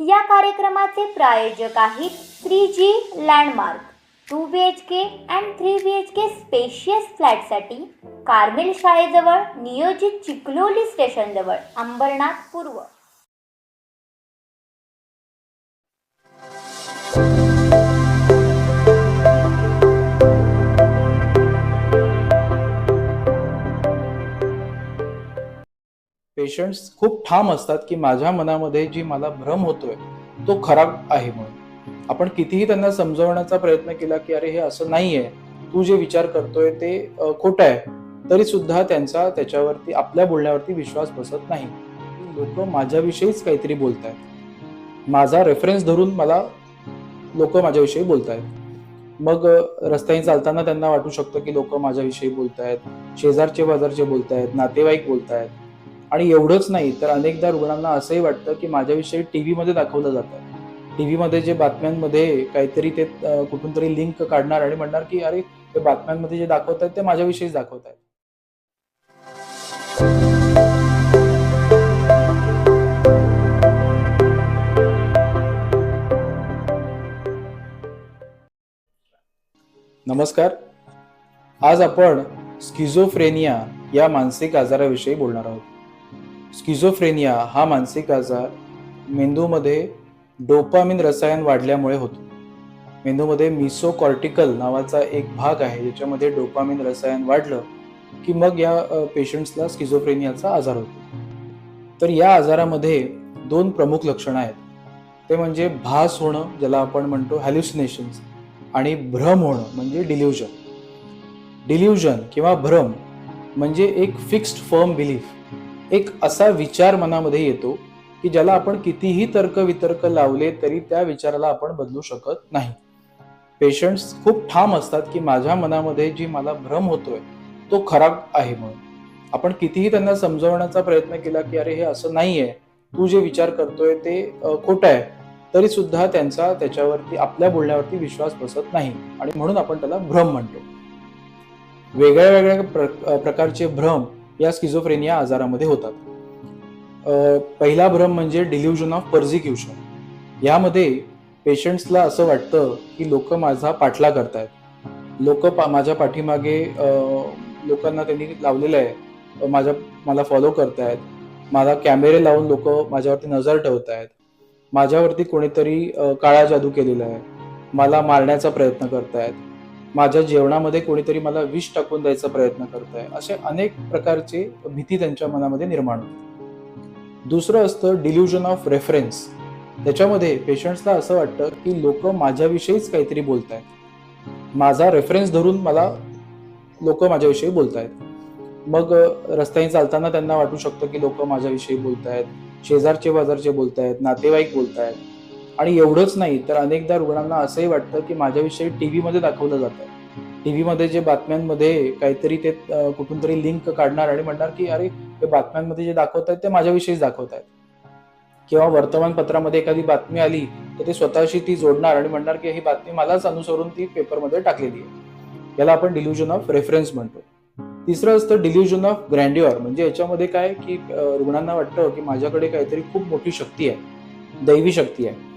या कार्यक्रमाचे प्रायोजक आहेत three G landmark two B H K and three B H K spacious फ्लॅटसाठी Carmel शाळेजवळ नियोजित चिखलोली स्टेशनजवळ अंबरनाथ पूर्व. पेशंट्स खूप ठाम असतात की माझ्या मनामध्ये जी मला भ्रम होतोय तो खरा आहे म्हणून. आपण कितीही त्यांना समजवण्याचा प्रयत्न केला की अरे हे असं नाहीये तू जे विचार करतोय ते खोटं आहे तरी सुद्धा त्यांचा त्याच्यावरती आपल्या बोलण्यावरती विश्वास बसत नाही. लोक माझ्याविषयीच काहीतरी बोलतायत. माझा रेफरन्स धरून मला लोक माझ्याविषयी बोलतायत. मग रस्त्याने चालताना त्यांना वाटू शकतं की लोक माझ्याविषयी बोलतायत शेजारचे बाजारचे बोलतायत नातेवाईक बोलतायत. आणि एवढंच नाही तर अनेकदा रुग्णांना असंही वाटतं की माझ्याविषयी टीव्ही मध्ये दाखवलं जातं. टीव्ही मध्ये जे बातम्यांमध्ये काहीतरी ते कुठून तरी लिंक काढणार आणि म्हणणार की अरे ते बातम्यांमध्ये जे दाखवत आहेत ते माझ्याविषयीच दाखवत आहेत. नमस्कार. आज आपण स्किझोफ्रेनिया या मानसिक आजाराविषयी बोलणार आहोत. स्किझोफ्रेनिया हा मानसिक आजार मेंदूमध्ये डोपामिन रसायन वाढल्यामुळे होतो. मेंदूमध्ये मिसोकॉर्टिकल नावाचा एक भाग आहे ज्याच्यामध्ये डोपामिन रसायन वाढलं की मग या पेशंट्सला स्किझोफ्रेनियाचा आजार होतो. तर या आजारामध्ये दोन प्रमुख लक्षणं आहेत. ते म्हणजे भास होणं ज्याला आपण म्हणतो हॅल्युसिनेशन्स आणि भ्रम होणं म्हणजे डिल्युजन डिल्युजन किंवा भ्रम म्हणजे एक फिक्स्ड फर्म बिलीफ एक असा विचार मनामध्ये येतो की ज्याला आपण कितीही तर्क वितर्क लावले तरी त्या विचाराला आपण बदलू शकत नाही. पेशंट्स खूप ठाम असतात की माझ्या मनामध्ये जी मला भ्रम होतोय तो खराब आहे म्हणून. आपण कितीही त्यांना समजवण्याचा प्रयत्न केला की अरे हे असं नाहीये तू जे विचार करतोय ते खोटं आहे तरी सुद्धा त्यांचा त्याच्यावरती आपल्या बोलण्यावरती विश्वास बसत नाही आणि म्हणून आपण त्याला भ्रम म्हणतो. वेगळ्या वेगळ्या प्र- प्रकारचे भ्रम या स्किझोफ्रेनिया आजारामध्ये होतात. पहिला भ्रम म्हणजे डिल्युजन ऑफ पर्झिक्युशन यामध्ये पेशंट्सला असं वाटतं की लोक माझा पाठला करतायत. लोक पा माझ्या पाठीमागे लोकांना त्यांनी लावलेलं आहे. माझ्या मला फॉलो करतायत. मला कॅमेरे लावून लोक माझ्यावरती नजर ठेवतायत. माझ्यावरती कोणीतरी काळा जादू केलेला आहे. मला मारण्याचा प्रयत्न करतायत. माझ्या जेवणामध्ये कोणीतरी मला विष टाकून द्यायचा प्रयत्न करताय. असे अनेक प्रकारचे भीती त्यांच्या मनामध्ये निर्माण होते. दुसरं असतं डिल्युजन ऑफ रेफरन्स त्याच्यामध्ये पेशंट्सला असं वाटतं की लोक माझ्याविषयीच काहीतरी बोलतायत. माझा रेफरन्स धरून मला लोक माझ्याविषयी बोलतायत. मग रस्त्याने चालताना त्यांना वाटू शकतं की लोक माझ्याविषयी बोलतायत. शेजारचे बाजारचे बोलतायत. नातेवाईक बोलतायत. आणि एवढंच नाही तर अनेकदा रुग्णांना असंही वाटतं की माझ्याविषयी टीव्ही मध्ये दाखवलं जातं. टीव्ही मध्ये जे बातम्यांमध्ये काहीतरी ते कुठून तरी लिंक काढणार आणि म्हणणार की अरे ते बातम्यांमध्ये जे दाखवत आहेत ते माझ्याविषयीच दाखवत आहेत. किंवा वर्तमानपत्रामध्ये एखादी बातमी आली तर ते स्वतःशी ती जोडणार आणि म्हणणार की ही बातमी मलाच अनुसरून ती पेपरमध्ये टाकलेली आहे. याला आपण डिल्युजन ऑफ रेफरन्स म्हणतो. तिसरं असतं डिल्युजन ऑफ ग्रँड्युअर म्हणजे याच्यामध्ये काय की रुग्णांना वाटतं की माझ्याकडे काहीतरी खूप मोठी शक्ती आहे दैवी शक्ती आहे.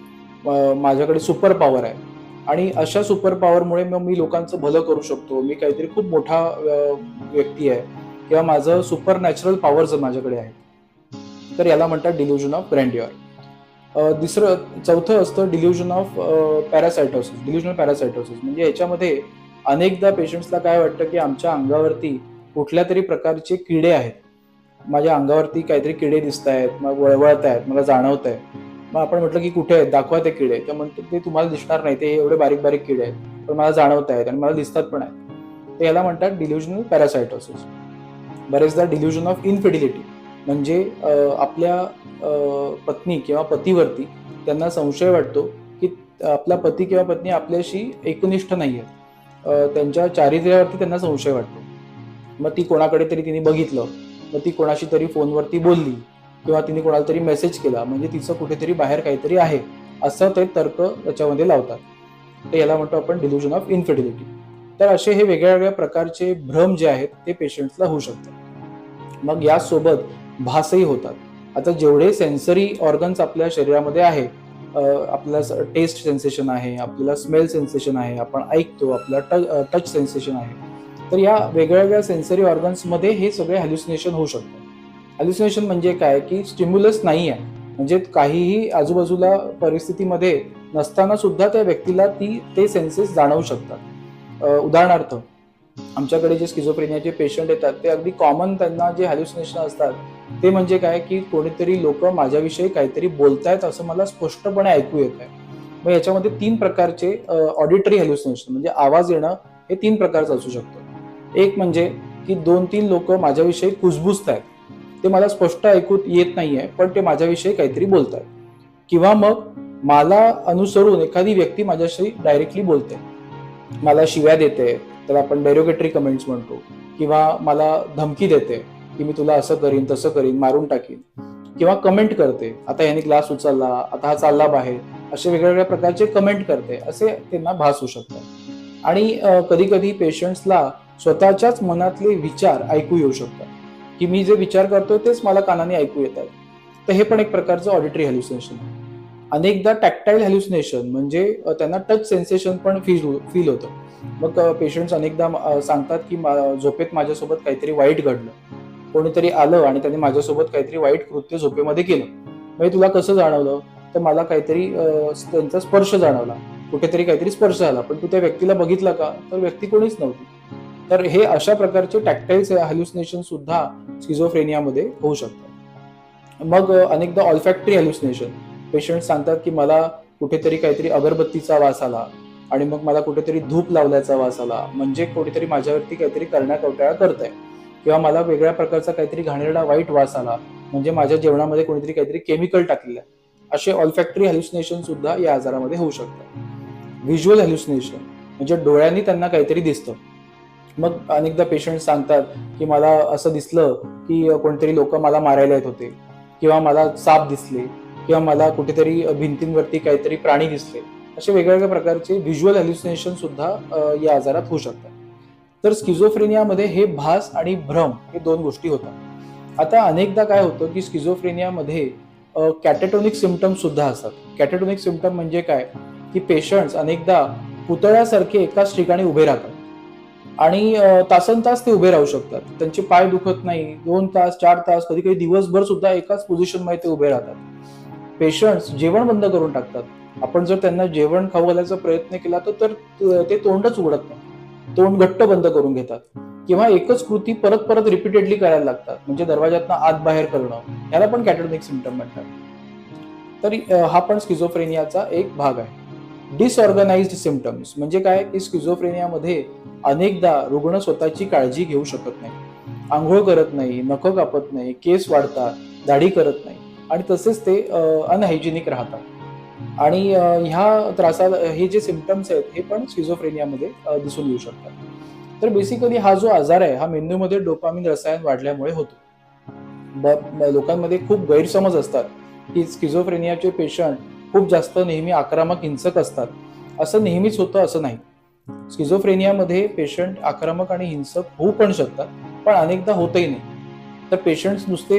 माझ्याकडे सुपर पॉवर आहे. आणि अशा सुपर पॉवरमुळे मग मी लोकांचं भलं करू शकतो. मी काहीतरी खूप मोठा व्यक्ती आहे. किंवा माझं सुपर नॅचरल पॉवर्स माझ्याकडे आहे तर याला म्हणतात डिल्युजन ऑफ ग्रँड्युअर दुसरं चौथं असतं delusion of parasitosis delusional parasitosis म्हणजे याच्यामध्ये अनेकदा पेशंट्सला काय वाटतं की आमच्या अंगावरती कुठल्या तरी प्रकारचे किडे आहेत. माझ्या अंगावरती काहीतरी किडे दिसत आहेत मग वळवळत आहेत मला जाणवत आहे मग आपण म्हटलं की कुठे आहेत? दाखवा ते किडे तर म्हणतो ते तुम्हाला दिसणार नाही. ते एवढे बारीक बारीक किडे आहेत. पण मला जाणवत आहेत आणि मला दिसतात पण आहेत. ते याला म्हणतात डिल्युजनल पॅरासायटोसिस बरेचदा डिल्युजन ऑफ इनफिडिलिटी म्हणजे आपल्या पत्नी किंवा पतीवरती त्यांना संशय वाटतो की आपला पती किंवा पत्नी आपल्याशी एकनिष्ठ नाही आहेत. त्यांच्या चारित्र्यावरती त्यांना संशय वाटतो. मग ती कोणाकडे तरी तिने बघितलं. मग ती कोणाशी तरी फोनवरती बोलली. किंवा तिने कोणाला तरी मेसेज केला म्हणजे तिचं कुठेतरी बाहेर काहीतरी आहे असं ते तर्क त्याच्यामध्ये लावतात. तर याला म्हणतो आपण डिल्युजन ऑफ इन्फर्टिलिटी तर असे हे वेगळ्या वेगळ्या प्रकारचे भ्रम जे आहेत ते पेशंट्सला होऊ शकतात. मग यासोबत भासही होतात. आता जेवढे सेन्सरी ऑर्गन्स आपल्या शरीरामध्ये आहे अ, आपल्याला टेस्ट सेन्सेशन आहे आपल्याला स्मेल सेन्सेशन आहे आपण ऐकतो आपला टच टच सेन्सेशन आहे. तर या वेगळ्या वेगळ्या सेन्सरी ऑर्गन्समध्ये हे सगळे हॅल्युसिनेशन होऊ शकतं हॅल्युसिनेशन म्हणजे काय? की स्टिम्युलस नाही आहे. म्हणजे काहीही आजूबाजूला परिस्थितीमध्ये नसताना सुद्धा त्या व्यक्तीला ती ते सेन्सेस जाणवू शकतात. उदाहरणार्थ आमच्याकडे जे स्किझोप्रेनियाचे पेशंट येतात ते अगदी कॉमन त्यांना जे हॅल्युसिनेशन असतात ते म्हणजे काय? की कोणीतरी लोक माझ्याविषयी काहीतरी बोलतायत असं मला स्पष्टपणे ऐकू येत आहे. मग याच्यामध्ये तीन प्रकारचे ऑडिटरी हॅल्युसिनेशन म्हणजे आवाज येणं हे तीन प्रकारचं असू शकतं. एक म्हणजे की दोन तीन लोक माझ्याविषयी कुजबुजत आहेत ते मला स्पष्ट ऐकूत येत नाहीये पण ते माझ्याविषयी काहीतरी बोलत आहेत किंवा मग मला अनुसरून एखादी व्यक्ती माझ्याशी डायरेक्टली बोलते. मला शिव्या देते त्याला आपण डेरोगेटरी कमेंट्स म्हणतो किंवा मला धमकी देते की मी तुला असं करीन तसं करीन मारून टाकीन. किंवा कमेंट करते आता याने ग्लास उचलला आता हा चालला बाहेर असे वेगवेगळ्या प्रकारचे कमेंट करते असे त्यांना भास होऊ शकतात. आणि कधी कधी पेशंट्सला स्वतःच्याच मनातले विचार ऐकू येऊ शकतात. की मी जे विचार करतोय तेच मला कानाने ऐकू येत तर हे पण एक प्रकारचं ऑडिटरी हॅल्युसिनेशन आहे. अनेकदा टॅक्टाईल हॅल्युसिनेशन म्हणजे त्यांना टच सेन्सेशन पण फील फील हो, होतं. मग पेशंट्स अनेकदा सांगतात की झोपेत माझ्यासोबत काहीतरी वाईट घडलं. कोणीतरी आलं आणि त्याने माझ्यासोबत काहीतरी वाईट कृत्य झोपेमध्ये केलं. म्हणजे तुला कसं जाणवलं? तर मला काहीतरी त्यांचा स्पर्श जाणवला. कुठेतरी काहीतरी स्पर्श झाला. पण तू त्या व्यक्तीला बघितलं का? तर व्यक्ती कोणीच नव्हती. तर हे अशा प्रकारचे टॅक्टाईल्स हॅल्युसिनेशन सुद्धा स्किझोफ्रेनियामध्ये होऊ शकतात. मग अनेकदा ऑलफॅक्टरी हॅल्युसिनेशन पेशंट सांगतात की मला कुठेतरी काहीतरी अगरबत्तीचा वास आला आणि मग मला कुठेतरी धूप लावल्याचा वास आला. म्हणजे कुठेतरी माझ्यावरती काहीतरी करण्याकवटाळा करताय. किंवा मला वेगळ्या प्रकारचा काहीतरी घाणेरडा वाईट वास आला. म्हणजे माझ्या जेवणामध्ये कोणीतरी काहीतरी केमिकल टाकलेलं आहे. असे ऑलफॅक्टरी हॅल्युसिनेशन सुद्धा या आजारामध्ये होऊ शकतात. व्हिज्युअल हॅल्युसिनेशन म्हणजे डोळ्यांनी त्यांना काहीतरी दिसतं. मग अनेकदा पेशंट सांगतात की मला असं दिसलं की कोणतरी लोक मला मारायला येत होते किंवा मला साप दिसले किंवा मला कुठेतरी भिंतींवरती काहीतरी प्राणी दिसले. असे वेगवेगळ्या प्रकारचे व्हिज्युअल हॅल्युसिनेशन सुद्धा या आजारात होऊ शकतात. तर स्किझोफ्रेनियामध्ये हे भास आणि भ्रम हे दोन गोष्टी होतात. आता अनेकदा काय होतं की स्किझोफ्रेनियामध्ये कॅटेटोनिक सिमटम्स सुद्धा असतात. कॅटेटोनिक सिमटम म्हणजे काय? की पेशंट्स अनेकदा पुतळ्यासारखे एकाच ठिकाणी उभे राहतात. आणि तासन तास ते उभे राहू शकतात. त्यांचे पाय दुखत नाही. दोन तास चार तास कधी कधी दिवसभर सुद्धा एकाच पोझिशनमध्ये ते उभे राहतात. पेशंट्स जेवण बंद करून टाकतात. आपण जर त्यांना जेवण खाऊ घालायचा प्रयत्न केला तर ते तोंडच उघडत नाही. तोंड घट्ट बंद करून घेतात. किंवा एकच कृती परत परत रिपीटेडली करायला लागतात. म्हणजे दरवाजातनं आत बाहेर करणं. याला पण कॅटेटोनिक सिमटम म्हणतात. तर हा पण स्किझोफ्रेनियाचा एक भाग आहे. डिसऑर्गनाइज्ड सिमटम्स म्हणजे काय? की स्किझोफ्रेनियामध्ये अनेकदा रुग्ण स्वतःची काळजी घेऊ शकत नाही. आंघोळ करत नाही नखं कापत नाही केस वाढतात दाढी करत नाही. आणि तसेच ते अनहायजेनिक राहतात. आणि ह्या त्रासाला हे जे सिमटम्स आहेत हे पण स्किझोफ्रेनियामध्ये दिसून येऊ शकतात. तर बेसिकली हा जो आजार आहे हा मेंदूमध्ये डोपामिन रसायन वाढल्यामुळे होतो. लोकांमध्ये खूप गैरसमज असतात. की स्किझोफ्रेनियाचे पेशंट खूप जास्त नेहमी आक्रमक हिंसक असतात. असं नेहमीच होतं असं नाही. स्किझोफ्रेनियामध्ये पेशंट आक्रमक आणि हिंसक होऊ पण शकतात पण अनेकदा होतही नाही. तर पेशंट्स नुसते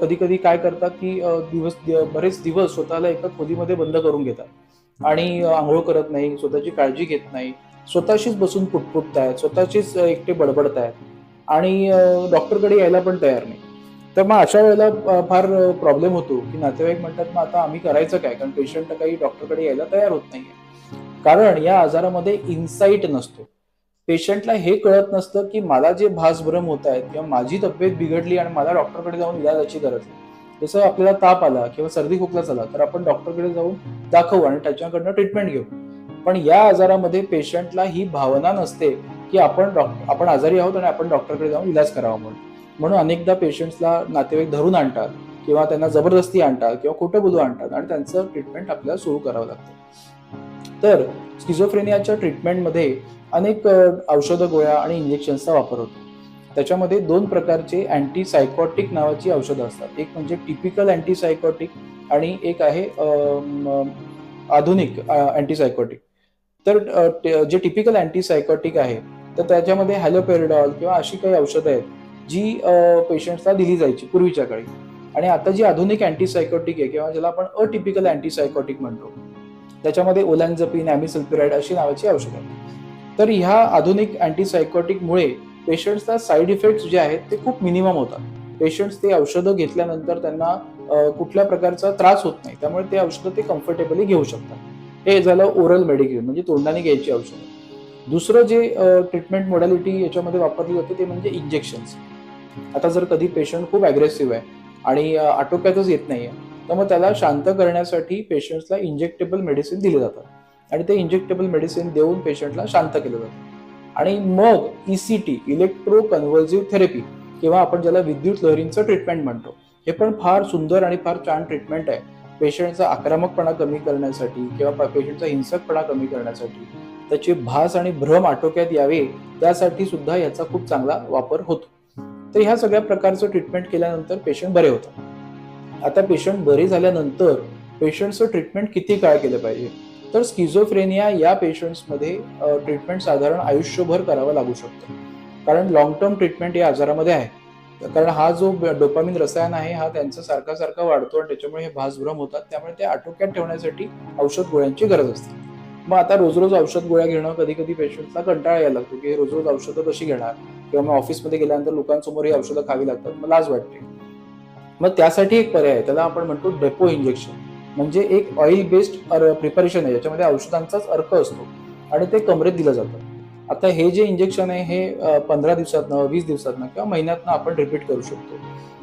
कधी कधी काय करतात की दिवस बरेच दिवस स्वतःला एका खोलीमध्ये बंद करून घेतात. आणि आंघोळ करत नाही स्वतःची काळजी घेत नाही. स्वतःशीच बसून पुटपुटतायत स्वतःचीच एकटे बडबडतायत. आणि डॉक्टरकडे यायला पण तयार नाही. तर मग अशा वेळेला फार प्रॉब्लेम होतो की नातेवाईक म्हणतात मग आता आम्ही करायचं काय? कारण पेशंट काही डॉक्टरकडे यायला तयार होत नाहीये. कारण या आजारामध्ये इन्साईट नसतो. पेशंटला हे कळत नसतं की मला जे भासभ्रम होत आहेत किंवा माझी तब्येत बिघडली आणि मला डॉक्टरकडे जाऊन इलाजाची गरज आहे. जसं आपल्याला ताप आला किंवा सर्दी खोकला झाला तर आपण डॉक्टरकडे जाऊन दाखवू आणि त्याच्याकडनं ट्रीटमेंट घेऊ. पण या आजारामध्ये पेशंटला ही भावना नसते की आपण डॉक्टर आपण आजारी आहोत आणि आपण डॉक्टरकडे जाऊन इलाज करावा म्हणून. म्हणून अनेकदा पेशंट्सला नातेवाईक धरून आणतात किंवा त्यांना जबरदस्ती आणतात किंवा खोटं बोलू आणतात आणि त्यांचं ट्रीटमेंट आपल्याला सुरू करावं लागतं. तर स्किझोफ्रेनियाच्या ट्रीटमेंटमध्ये अनेक औषधं गोळ्या आणि इंजेक्शन्सचा वापर होतो. त्याच्यामध्ये दोन प्रकारचे अँटी सायकॉटिक नावाची औषधं असतात. एक म्हणजे टिपिकल अँटी सायकॉटिक आणि एक आहे आधुनिक अँटीसायकोटिक तर जे टिपिकल अँटीसायकोटिक आहे तर त्याच्यामध्ये हॅलोपेरिडॉल किंवा अशी काही औषधं आहेत जी पेशंट्सला दिली जायची पूर्वीच्या काळी. आणि आता जी आधुनिक अँटीसायकोटिक आहे किंवा ज्याला आपण अटिपिकल अँटीसायकोटिक म्हणतो त्याच्यामध्ये ओलॅन्झपिन ॲमिसल्पिराइड अशी नावाची औषधं आहेत. तर ह्या आधुनिक अँटीसायकोटिकमुळे पेशंट्सला साईड इफेक्ट्स जे आहेत ते खूप मिनिमम होतात. पेशंट्स ते औषधं घेतल्यानंतर त्यांना कुठल्या प्रकारचा त्रास होत नाही. त्यामुळे ते औषधं ते कम्फर्टेबली घेऊ शकतात. हे झालं ओरल मेडिकेल म्हणजे तोंडाने घ्यायची औषधं. दुसरं जे ट्रीटमेंट मॉडॅलिटी याच्यामध्ये वापरली जाते ते म्हणजे इंजेक्शन्स आता जर कधी पेशंट खूप अग्रेसिव्ह आहे आणि आटोक्यातच येत नाहीये तर मग त्याला शांत करण्यासाठी पेशंट्सला इंजेक्टेबल मेडिसिन दिले जातात आणि ते इंजेक्टेबल मेडिसिन देऊन पेशंटला शांत केलं जातं. आणि मग ईसीटी इलेक्ट्रो कन्व्हर्सिव्ह थेरपी किंवा आपण ज्याला विद्युत लहरींचं ट्रीटमेंट म्हणतो हे पण फार सुंदर आणि फार छान ट्रीटमेंट आहे. पेशंटचा आक्रमकपणा कमी करण्यासाठी किंवा पेशंटचा हिंसकपणा कमी करण्यासाठी त्याचे भास आणि भ्रम आटोक्यात यावे त्यासाठी सुद्धा याचा खूप चांगला वापर होतो. तर ह्या सगळ्या प्रकारचं ट्रीटमेंट केल्यानंतर पेशंट बरे होतात. आता पेशंट बरे झाल्यानंतर पेशंटचं ट्रीटमेंट किती काळ केलं पाहिजे? तर स्किझोफ्रेनिया या पेशंट्समध्ये ट्रीटमेंट साधारण आयुष्यभर करावं लागू शकतं. कारण लॉंग टर्म ट्रीटमेंट या आजारामध्ये आहे. कारण हा जो डोपामिन रसायन आहे हा त्यांचा सारखा सारखा वाढतो आणि त्याच्यामुळे हे भासभ्रम होतात. त्यामुळे ते आटोक्यात ठेवण्यासाठी औषध गोळ्यांची गरज असते. मग आता रोज रोज औषध गोळ्या घेणं कधी कधी पेशंटला कंटाळा यायला लागतो की रोज रोज औषधं कशी घेणार? किंवा मग ऑफिसमध्ये गेल्यानंतर लोकांसमोर ही औषधं खावी लागतात मग लाज वाटते. मग त्यासाठी एक पर्याय आहे त्याला आपण म्हणतो डेपो इंजेक्शन म्हणजे एक ऑइल बेस्ड प्रिपरेशन आहे ज्याच्यामध्ये औषधांचाच अर्क असतो आणि ते कमरेत दिलं जातं. आता हे जे इंजेक्शन आहे हे पंधरा दिवसातनं वीस दिवसातनं किंवा महिन्यातनं आपण रिपीट करू शकतो.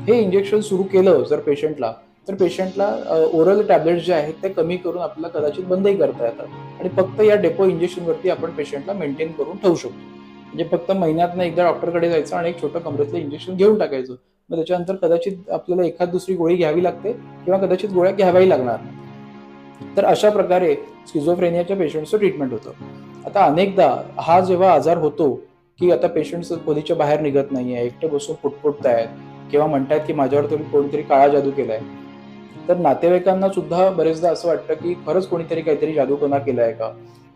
हे इंजेक्शन सुरू केलं जर पेशंटला तर पेशंटला ओरल टॅबलेट्स जे आहेत ते कमी करून आपल्याला कदाचित बंदही करता येतात. आणि फक्त या डेपो इंजेक्शनवरती आपण पेशंटला मेंटेन करून ठेवू शकतो. म्हणजे फक्त महिन्यातनं एकदा डॉक्टरकडे जायचं आणि एक छोटं कमरेतलं इंजेक्शन घेऊन टाकायचं. मग त्याच्यानंतर कदाचित आपल्याला एखाद दुसरी गोळी घ्यावी लागते किंवा कदाचित गोळ्या घ्याव्याही लागणार तर अशा प्रकारे स्किझोफ्रेनियाच्या पेशंटचं ट्रीटमेंट होतं. आता अनेकदा हा जेव्हा आजार होतो की आता पेशंट्स खोलीच्या बाहेर निघत नाहीये एकटे बसून फुटफुटत आहेत किंवा म्हणतात की माझ्यावर तुम्ही कोणतरी काळा जादू केलाय तर नातेवाईकांना सुद्धा बरेचदा असं वाटतं की खरंच कोणीतरी काहीतरी जादूटोना केलाय का?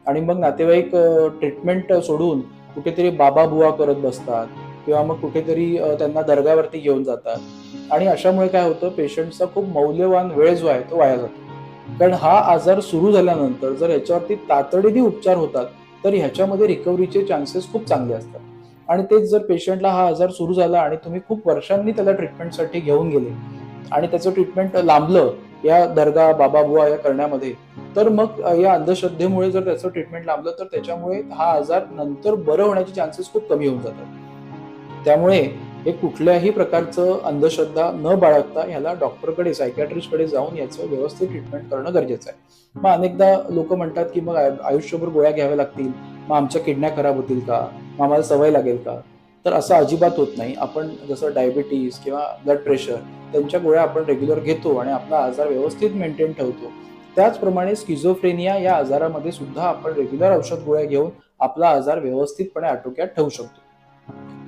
आणि मग नातेवाईक ट्रीटमेंट सोडून कुठेतरी बाबा बुवा करत बसतात किंवा मग कुठेतरी त्यांना दर्गावरती घेऊन जातात. आणि अशामुळे काय होतं पेशंटचा खूप मौल्यवान वेळ जो आहे तो वाया जातो. कारण हा आजार सुरू झाल्यानंतर जर ह्याच्यावरती तातडीने उपचार होतात तर ह्याच्यामध्ये रिकव्हरीचे चान्सेस खूप चांगले असतात. आणि तेच जर पेशंटला हा आजार सुरू झाला आणि तुम्ही खूप वर्षांनी त्याला ट्रीटमेंटसाठी घेऊन गेले आणि त्याचं ट्रीटमेंट लांबलं या दर्गा बाबा बुवा या करण्यामध्ये. तर मग या अंधश्रद्धेमुळे जर त्याचं ट्रीटमेंट लांबलं तर त्याच्यामुळे हा आजार नंतर बरं होण्याचे चान्सेस खूप कमी होऊन जातात. त्यामुळे हे कुठल्याही प्रकारचं अंधश्रद्धा न बाळगता ह्याला डॉक्टरकडे सायकॅट्रिस्टकडे जाऊन याचं व्यवस्थित ट्रीटमेंट करणं गरजेचं आहे. मग अनेकदा लोक म्हणतात की मग आयुष्यभर गोळ्या घ्याव्या लागतील. मग आमच्या किडन्या खराब होतील का? मग आम्हाला सवय लागेल का? तर असं अजिबात होत नाही. आपण जसं डायबिटीज किंवा ब्लड प्रेशर त्यांच्या गोळ्या आपण रेग्युलर घेतो आणि आपला आजार व्यवस्थित मेंटेन ठेवतो. त्याचप्रमाणे स्किझोफ्रेनिया या आजारामध्ये सुद्धा आपण रेग्युलर औषध गोळ्या घेऊन आपला आजार व्यवस्थितपणे आटोक्यात ठेवू शकतो.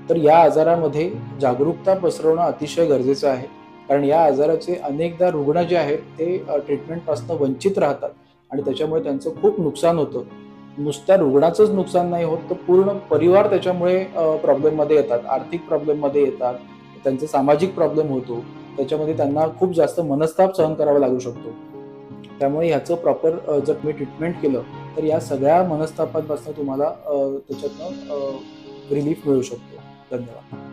तर या आजारामध्ये जागरूकता पसरवणं अतिशय गरजेचं आहे. कारण या आजाराचे अनेकदा रुग्ण जे आहेत ते ट्रीटमेंटपासून वंचित राहतात. आणि त्याच्यामुळे त्यांचं खूप नुकसान होतं. नुसत्या रुग्णाचंच नुकसान नाही होत तर पूर्ण परिवार त्याच्यामुळे प्रॉब्लेममध्ये येतात आर्थिक प्रॉब्लेममध्ये येतात त्यांचे सामाजिक प्रॉब्लेम होतो त्याच्यामध्ये त्यांना खूप जास्त मनस्ताप सहन करावा लागू शकतो. त्यामुळे ह्याचं प्रॉपर जर तुम्ही ट्रीटमेंट केलं तर या सगळ्या मनस्तापांपासून तुम्हाला त्याच्यातनं रिलीफ मिळू शकतो. धन्यवाद.